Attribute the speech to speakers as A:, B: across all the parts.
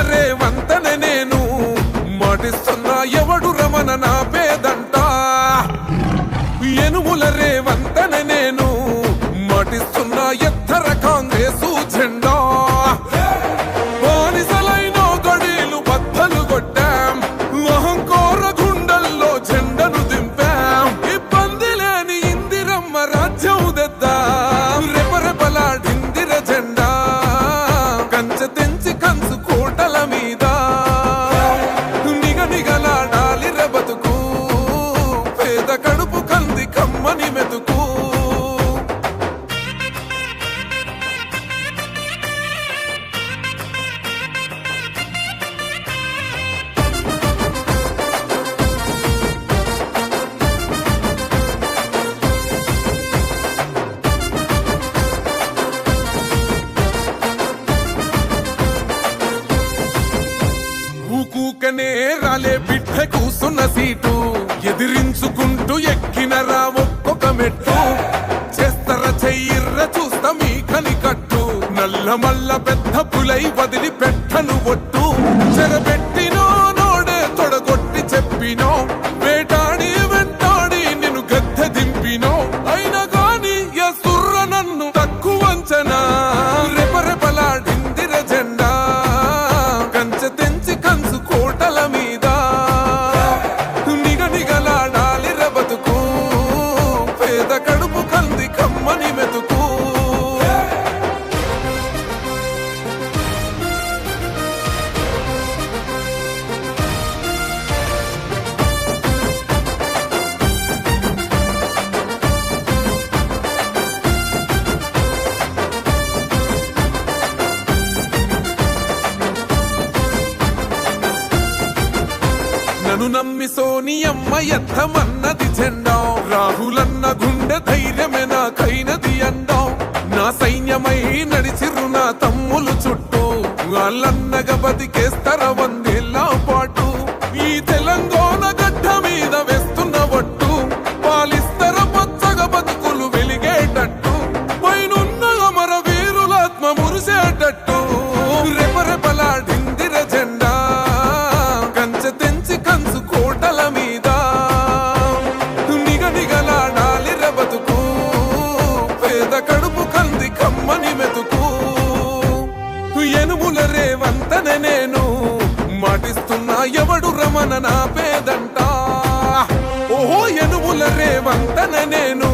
A: రే వంతనే నేను. మాటిస్తున్నా ఎవడు రమణ నా పేదంట. ఎనుముల రేవంతన నేను. మాటిస్తున్నా ఎత్తర కాంగ్రెస్ జెండా. వెనకాలే బిడ్డ కూసున్న సీటు. ఎదిరించుకుంటూ ఎక్కినరా ఒక్కొక్క మెట్టు. చేస్తర చెయ్యిర్ర చూస్తా మీ కని కట్టు నల్ల మల్ల పెద్ద పులై వదిలి పెట్టను ఒట్టు. చెరబెట్టినో నన్ను నమ్మి సోనియమ్మ ఎత్తమన్నది జెండా రాహులన్న గుండె ధైర్యమే నాకైనది అండం నా సైన్యమై నడిచిరు నా తమ్ములు చుట్టూ. వాళ్ళన్నగా బతికేస్తర వందేళ్ళ పాటు. ఈ తెలంగాణ గడ్డ మీద వేస్తున్న ఒట్టు పాలిస్తర పచ్చగా బతుకులు వెలిగేటట్టు. పైనున్న అమర వీరులాత్మ మురిసేటట్టు. రేవంతన నేను. మాటిస్తున్నా ఎవడు రమణ నా పేదంట. ఓహో ఎనుముల రేవంతన నేను.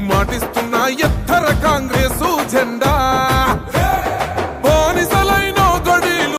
A: మాటిస్తున్నా ఎత్తర కాంగ్రెసు